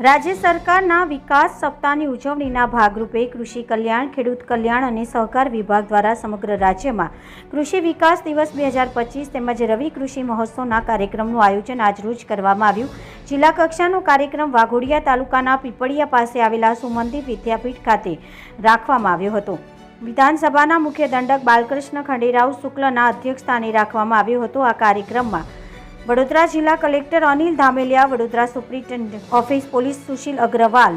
રાજ્ય સરકારના વિકાસ સપ્તાહની ઉજવણીના ભાગરૂપે કૃષિ કલ્યાણ, ખેડૂત કલ્યાણ અને સહકાર વિભાગ દ્વારા સમગ્ર રાજ્યમાં કૃષિ વિકાસ દિવસ બે હજાર પચીસ તેમજ રવિ કૃષિ મહોત્સવના કાર્યક્રમનું આયોજન આજરોજ કરવામાં આવ્યું. જિલ્લા કક્ષાનો કાર્યક્રમ વાઘોડિયા તાલુકાના પીપળિયા પાસે આવેલા સુમંદિર વિદ્યાપીઠ ખાતે રાખવામાં આવ્યો હતો. વિધાનસભાના મુખ્ય દંડક બાલકૃષ્ણ ખંડેરાવ શુક્લના અધ્યક્ષસ્થાને રાખવામાં આવ્યો હતો. આ કાર્યક્રમમાં વડોદરા જિલ્લા collector Anil Dhameliya, Vadodara superintendent office police Sushil Agarwal,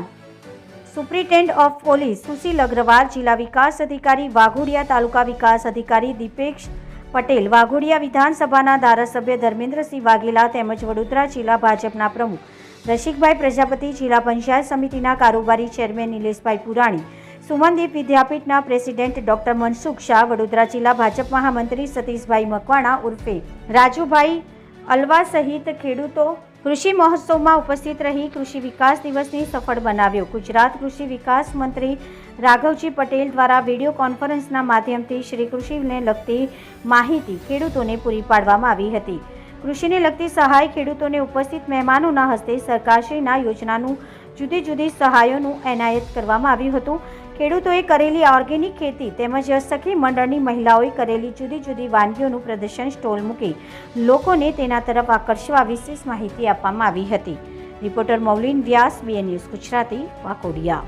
superintendent of police Sushil Agarwal, જિલ્લા વિકાસ અધિકારી વાઘોડિયા તાલુકા વિકાસ અધિકારી દીપેશ પટેલ, વાઘોડિયા વિધાનસભાના ધારાસભ્ય ધર્મેન્દ્રસિંહ વાઘેલા તેમજ વડોદરા જિલ્લા ભાજપના પ્રમુખ રસિકભાઈ પ્રજાપતિ, જિલ્લા પંચાયત સમિતિના કારોબારી ચેરમેન નિલેશભાઈ પુરાણી, સુમનદીપ વિદ્યાપીઠના પ્રેસિડેન્ટ ડોક્ટર મનસુખ શાહ, વડોદરા જિલ્લા ભાજપ મહામંત્રી સતીશભાઈ મકવાણા ઉર્ફે રાજુભાઈ અલવા સહિત ખેડૂતો કૃષિ મહોત્સવમાં ઉપસ્થિત રહી કૃષિ વિકાસ દિવસને સફળ બનાવ્યો. ગુજરાત કૃષિ વિકાસ મંત્રી રાઘવજી પટેલ દ્વારા વીડિયો કોન્ફરન્સના માધ્યમથી શ્રી કૃષિને લગતી માહિતી ખેડૂતોને પૂરી પાડવામાં આવી હતી. કૃષિને લગતી સહાય ખેડૂતોને ઉપસ્થિત મહેમાનોના હસ્તે સરકારશ્રીના યોજનાનું જુદી જુદી સહાયોનું એનાયત કરવામાં આવ્યું હતું. ખેડૂતોએ કરેલી ઓર્ગેનિક ખેતી તેમજ સખી મંડળની મહિલાઓએ કરેલી જુદી જુદી વાનગીઓનું પ્રદર્શન સ્ટોલ મૂકી લોકોને તેના તરફ આકર્ષવા વિશેષ માહિતી આપવામાં આવી હતી. Reporter Maulin Vyas B N news Gujarati, Waghodia.